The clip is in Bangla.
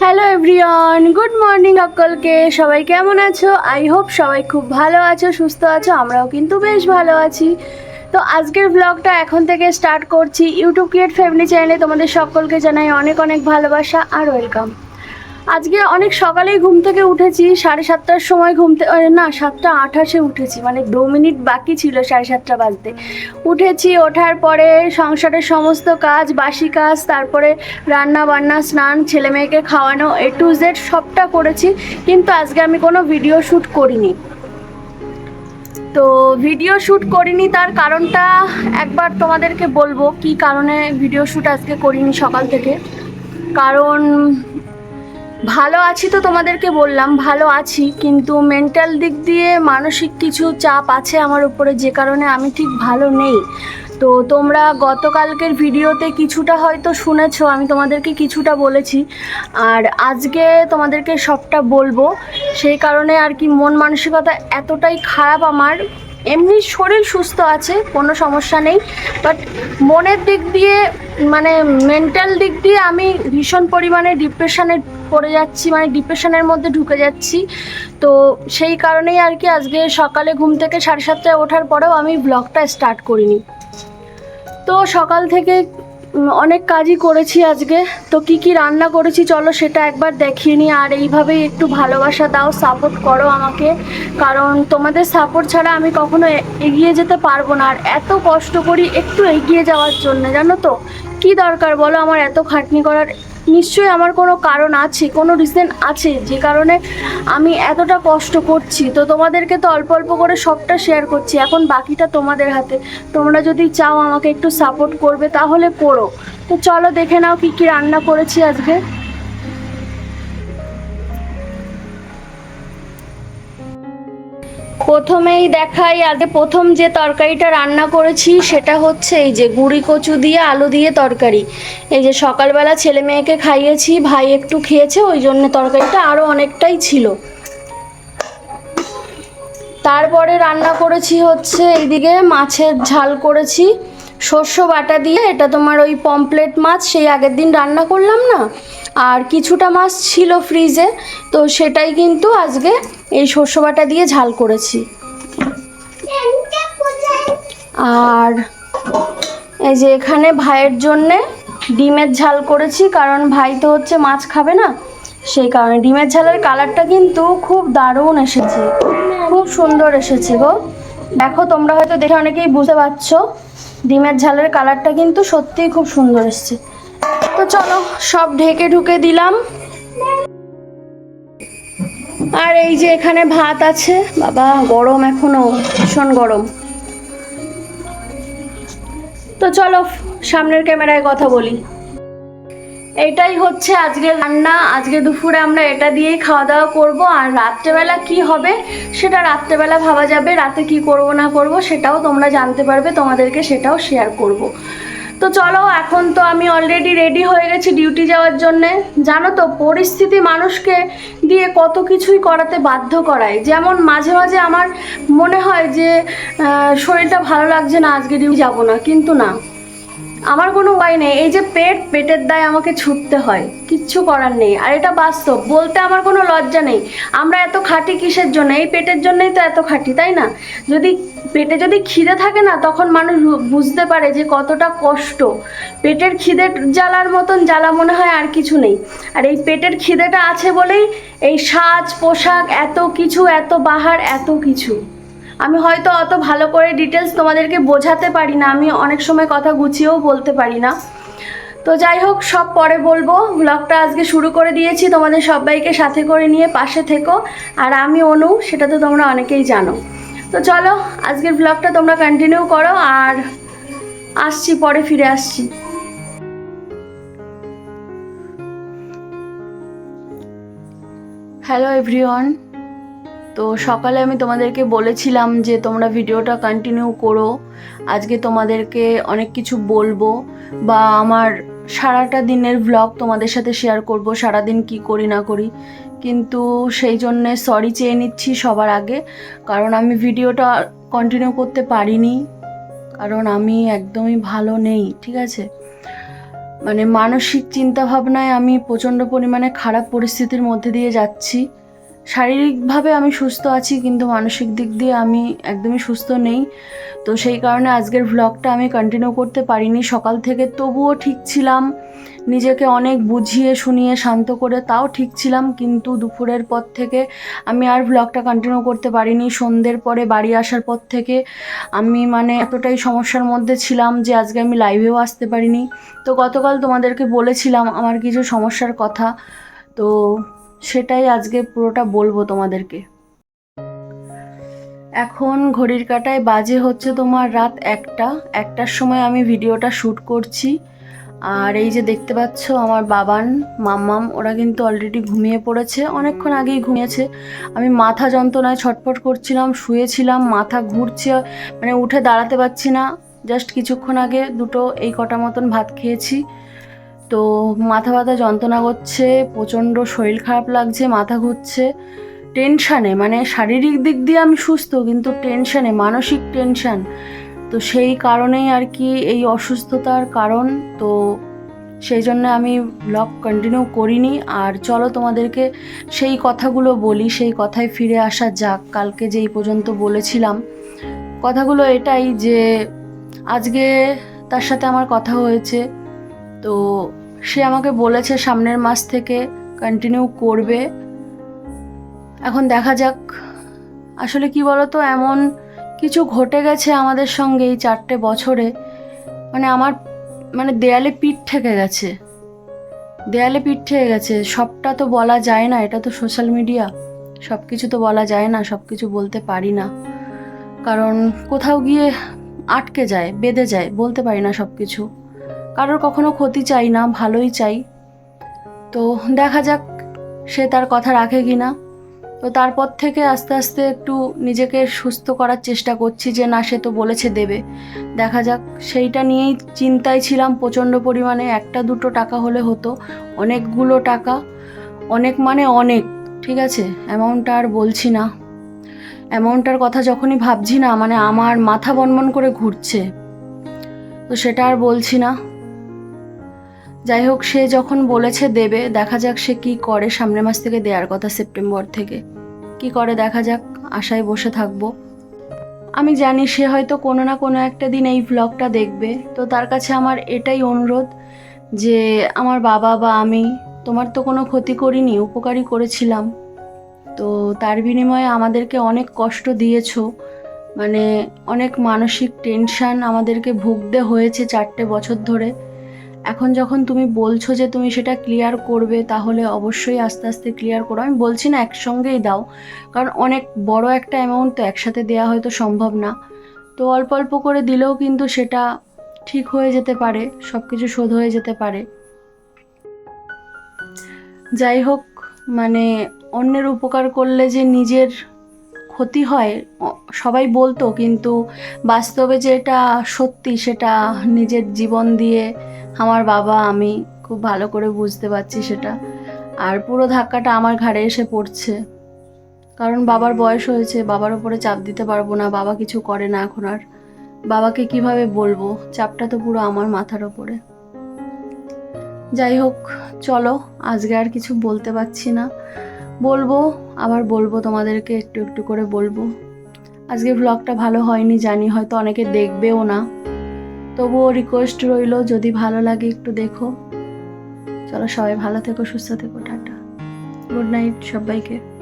হ্যালো এভরিওয়ান গুড মর্নিং অক্কলকে সবাই কেমন আছো? আই হোপ সবাই খুব ভালো আছো, সুস্থ আছো। আমরাও কিন্তু বেশ ভালো আছি। তো আজকের ব্লগটা এখন থেকে স্টার্ট করছি। ইউটিউব ক্রিয়েট ফ্যামিলি চ্যানেলে তোমাদের সকলকে জানাই অনেক অনেক ভালোবাসা আর ওয়েলকাম আজকে অনেক সকালেই ঘুম থেকে উঠেছি, সাড়ে সাতটার সময় ঘুম না, সাতটা আঠাশে উঠেছি মানে দু মিনিট বাকি ছিল সাড়ে সাতটা বাজতে। উঠেছি, ওঠার পরে সংসারের সমস্ত কাজ, বাসি কাজ, তারপরে রান্না বান্না, স্নান, ছেলে মেয়েকে খাওয়ানো, এ টু জেড সবটা করেছি, কিন্তু আজকে আমি কোনো ভিডিও শ্যুট করিনি। তো ভিডিও শ্যুট করিনি, তার কারণটা একবার তোমাদেরকে বলব, কি কারণে ভিডিও শ্যুট আজকে করিনি সকাল থেকে। কারণ ভালো আছি তো তোমাদেরকে বললাম, ভালো আছি, কিন্তু মেন্টাল দিক দিয়ে মানসিক কিছু চাপ আছে আমার উপরে, যে কারণে আমি ঠিক ভালো নেই। তো তোমরা গতকালকের ভিডিওতে কিছুটা হয়তো শুনেছো, আমি তোমাদেরকে কিছুটা বলেছি। আর আজকে তোমাদেরকে সবটা বলব, সেই কারণে আর কি মন মানসিকতা এতটাই খারাপ আমার এমনি শরীর সুস্থ আছে, কোনো সমস্যা নেই বাট মনের দিক দিয়ে মানে মেন্টাল দিক দিয়ে আমি ভীষণ পরিমাণে ডিপ্রেশনে পড়ে যাচ্ছি মানে ডিপ্রেশনের মধ্যে ঢুকে যাচ্ছি। তো সেই কারণেই আর কি আজকে সকালে ঘুম থেকে সাড়ে সাতটায় ওঠার পরেও আমি ব্লগটা স্টার্ট করিনি। তো সকাল থেকে অনেক কাজই করেছি আজকে। তো কি কি রান্না করেছি চলো সেটা একবার দেখিয়ে নিই। আর এইভাবেই একটু ভালোবাসা দাও সাপোর্ট করো আমাকে। কারণ তোমাদের সাপোর্ট ছাড়া আমি কখনো এগিয়ে যেতে পারব না। আর এত কষ্ট করি একটু এগিয়ে যাওয়ার জন্য, জানো তো? কি দরকার বলো? আমার এত খাটনি করার নিশ্চয়ই আমার কোনো কারণ আছে, কোনো রিজন আছে যে কারণে আমি এতটা কষ্ট করছি। তো তোমাদেরকে তো অল্প অল্প করে সবটা শেয়ার করছি, এখন বাকিটা তোমাদের হাতে। তোমরা যদি চাও আমাকে একটু সাপোর্ট করবে, তাহলে করো। তো চলো দেখে নাও কি কি রান্না করেছি আজকে। প্রথমেই দেখাই আগে প্রথম যে তরকারিটা রান্না করেছি সেটা হচ্ছে এই যে গুড়ি কচু দিয়ে আলু দিয়ে তরকারি। এই যে সকালবেলা ছেলে মেয়েকে খাইয়েছি, ভাই একটু খেয়েছে, ওই জন্য তরকারিটা আরও অনেকটাই ছিল। তারপরে রান্না করেছি হচ্ছে এইদিকে মাছের ঝাল করেছি। শস্য বাটা দিয়ে, এটা তোমার ওই পমপ্লেট মাছ, সেই আগের দিন রান্না করলাম না? আর কিছুটা মাছ ছিল ফ্রিজে, তো সেটাই কিন্তু আজকে এই শস্য বাটা দিয়ে ঝাল করেছি। আর এই যে এখানে ভাইয়ের জন্যে ডিমের ঝাল করেছি, কারণ ভাই তো হচ্ছে মাছ খাবে না, সেই কারণে ডিমের ঝালের কালারটা কিন্তু খুব দারুণ এসেছে, খুব সুন্দর এসেছে গো। দেখো, তোমরা হয়তো দেখে অনেকেই বুঝতে পারছ, ডিমের ঝালের কালারটা কিন্তু সত্যিই খুব সুন্দর এসেছে। চলো, সব ঢেকে ঢুকে দিলাম। আর এই যে এখানে ভাত আছে, বাবা, গরম এখনও, ভীষণ গরম। তো চলো, সামনের ক্যামেরায় কথা বলি। এটাই হচ্ছে আজকে রান্না, আজকে দুপুরে আমরা এটা দিয়েই খাওয়া দাওয়া করব, আর রাত্রেবেলা কি হবে, সেটা রাত্রেবেলা ভাবা যাবে, রাতে কি করব না করব, সেটাও তোমরা জানতে পারবে, তোমাদেরকে সেটাও শেয়ার করব। তো চলো, এখন তো আমি অলরেডি রেডি হয়ে গেছি ডিউটি যাওয়ার জন্যে। জানো তো, পরিস্থিতি মানুষকে দিয়ে কত কিছুই করাতে বাধ্য করায়। যেমন মাঝে মাঝে আমার মনে হয় যে শরীরটা ভালো লাগছে না, আজকে ডিউটি যাব না, কিন্তু না। আমার কোনো উপায় নেই। এই যে পেট, পেটের দায় আমাকে ছুটতে হয়। কিচ্ছু করার নেই। আর এটা বাস্তব। বলতে আমার কোনো লজ্জা নেই। আমরা এত খাটি কিসের জন্য? এই পেটের জন্যই তো এত খাটি, তাই না? যদি পেটে যদি খিদে থাকে না, তখন মানুষ বুঝতে পারে যে কতটা কষ্ট। পেটের খিদের জ্বালার মতন জ্বালা মনে হয় আর কিছু নেই। আর এই পেটের খিদেটা আছে বলেই এই সাজ, পোশাক, এত কিছু, এত বাহার, এত কিছু। আমি হয়তো অত ভালো করে ডিটেলস তোমাদেরকে বোঝাতে পারি না, আমি অনেক সময় কথা গুছিয়েও বলতে পারি না। তো যাই হোক, সব পরে বলব। ব্লগটা আজকে শুরু করে দিয়েছি, তোমাদের সবাইকে সাথে করে নিয়ে পাশে থেকো। আর আমি অনু, সেটা তো তোমরা অনেকেই জানো। তো চলো, আজকের ব্লগটা তোমরা কন্টিনিউ করো আর আসছি, পরে ফিরে আসছি। হ্যালো এভরিওয়ান তো সকালে আমি তোমাদেরকে বলেছিলাম যে তোমরা ভিডিওটা কন্টিনিউ করো। আজকে তোমাদেরকে অনেক কিছু বলব বা আমার সারাটা দিনের ভ্লগ তোমাদের সাথে শেয়ার করব, সারাদিন কি করি না করি। কিন্তু সেই জন্যে সরি চেয়ে নিচ্ছি সবার আগে, কারণ আমি ভিডিওটা কন্টিনিউ করতে পারিনি, কারণ আমি একদমই ভালো নেই, ঠিক আছে? মানে মানসিক চিন্তাভাবনায় আমি প্রচণ্ড পরিমাণে খারাপ পরিস্থিতির মধ্যে দিয়ে যাচ্ছি। শারীরিকভাবে আমি সুস্থ আছি, কিন্তু মানসিক দিক দিয়ে আমি একদমই সুস্থ নেই। তো সেই কারণে আজকের ভ্লগটা আমি কন্টিনিউ করতে পারিনি। সকাল থেকে তবুও ঠিক ছিলাম। নিজেকে অনেক বুঝিয়ে, শুনিয়ে, শান্ত করে তাও ঠিক ছিলাম, কিন্তু দুপুরের পর থেকে আমি আর ভ্লগটা কন্টিনিউ করতে পারিনি। সন্ধ্যের পরে বাড়ি আসার পর থেকে আমি মানে এতটাই সমস্যার মধ্যে ছিলাম যে আজকে আমি লাইভেও আসতে পারিনি। তো গতকাল তোমাদেরকে বলেছিলাম আমার কিছু সমস্যার কথা। তো সেটাই আজকে পুরোটা বলব তোমাদেরকে। এখন ঘড়ির কাটায় বাজে হচ্ছে তোমার রাত একটা। একটার সময় আমি ভিডিওটা শ্যুট করছি। আর এই যে দেখতে পাচ্ছ আমার বাবান, মাম্মাম, ওরা কিন্তু অলরেডি ঘুমিয়ে পড়েছে। অনেকক্ষণ আগেই ঘুমিয়েছে। আমি মাথা যন্ত্রণায় ছটফট করছিলাম, শুয়েছিলাম, মাথা ঘুরছে মানে উঠে দাঁড়াতে পারছি না। জাস্ট কিছুক্ষণ আগে দুটো এই কটা মতন ভাত খেয়েছি। তো মাথা ব্যথা, যন্ত্রণা করছে, প্রচণ্ড শরীর খারাপ লাগছে, মাথা ঘুরছে। টেনশানে মানে শারীরিক দিক দিয়ে আমি সুস্থ, কিন্তু টেনশানে মানসিক টেনশান তো সেই কারণেই আর কি এই অসুস্থতার কারণ। তো সেই জন্য আমি ব্লগ কন্টিনিউ করিনি। আর চলো তোমাদেরকে সেই কথাগুলো বলি, সেই কথায় ফিরে আসা যাক। কালকে যেই পর্যন্ত বলেছিলাম। কথাগুলো এটাই যে, আজকে তার সাথে আমার কথা হয়েছে। তো সে আমাকে বলেছে সামনের মাস থেকে কন্টিনিউ করবে। এখন দেখা যাক, আসলে কি বলতো, এমন কিছু ঘটে গেছে আমাদের সঙ্গে এই চারটে বছরে। মানে আমার মানে দেয়ালে পিঠ ঠেকে গেছে। দেয়ালে পিঠ ঠেকে গেছে, সবটা তো বলা যায় না, এটা তো সোশ্যাল মিডিয়া সব কিছু তো বলা যায় না সব কিছু বলতে পারি না। কারণ কোথাও গিয়ে আটকে যায়, বেঁধে যায়, বলতে পারি না সব কিছু কারোর কখনো ক্ষতি চাই না, ভালোই চাই। তো দেখা যাক সে তার কথা রাখে কি না তো তারপর থেকে আস্তে আস্তে একটু নিজেকে সুস্থ করার চেষ্টা করছি যে না, সে তো বলেছে দেবে। দেখা যাক, সেইটা নিয়েই চিন্তায় ছিলাম প্রচণ্ড পরিমাণে। একটা দুটো টাকা হলে হতো, অনেকগুলো টাকা, অনেক মানে অনেক, ঠিক আছে? অ্যামাউন্টটা আর বলছি না। অ্যামাউন্টটার কথা যখনই ভাবছি না মানে আমার মাথা বনবন করে ঘুরছে। তো সেটা আর বলছি না। যাই হোক সে যখন বলেছে দেবে, দেখা যাক সে কি করে সামনের মাস থেকে দেওয়ার কথা সেপ্টেম্বর থেকে। কি করে দেখা যাক, আশায় বসে থাকব। আমি জানি সে হয়তো কোনো না কোনো একটা দিন এই ভ্লগটা দেখবে। তো তার কাছে আমার এটাই অনুরোধ যে, আমার বাবা বা আমি, তোমার তো কোনো ক্ষতি করিনি, উপকারই করেছিলাম। তো তার বিনিময়ে আমাদেরকে অনেক কষ্ট দিয়েছ। মানে অনেক মানসিক টেনশান আমাদেরকে ভুগতে হয়েছে চারটে বছর ধরে। এখন যখন তুমি বলছো যে তুমি সেটা ক্লিয়ার করবে, তাহলে অবশ্যই আস্তে আস্তে ক্লিয়ার করো। আমি বলছি না একসঙ্গেই দাও, কারণ অনেক বড় একটা অ্যামাউন্ট তো একসাথে দেওয়া হয়তো সম্ভব না। তো অল্প অল্প করে দিলেও কিন্তু সেটা ঠিক হয়ে যেতে পারে সব কিছু শোধ হয়ে যেতে পারে। যাই হোক মানে অন্যের উপকার করলে যে নিজের ক্ষতি হয় সবাই বলতো, কিন্তু বাস্তবে যে এটা সত্যি, সেটা নিজের জীবন দিয়ে আমার বাবা, আমি খুব ভালো করে বুঝতে পারছি সেটা। আর পুরো ধাক্কাটা আমার ঘাড়ে এসে পড়ছে। কারণ বাবার বয়স হয়েছে, বাবার উপরে চাপ দিতে পারব না, বাবা কিছু করে না এখন আর। বাবাকে কীভাবে বলব? চাপটা তো পুরো আমার মাথার ওপরে যাই হোক, চলো, আজকে আর কিছু বলতে পারছি না। বলব, আবার বলব তোমাদেরকে, একটু একটু করে বলব। আজকে ভ্লগটা ভালো হয়নি, জানি, হয়তো অনেকে দেখবেও না। তবুও রিকোয়েস্ট রইল, যদি ভালো লাগে একটু দেখো। চলো সবাই ভালো থেকো, সুস্থ থেকো, টাটা। গুড নাইট সবাইকে।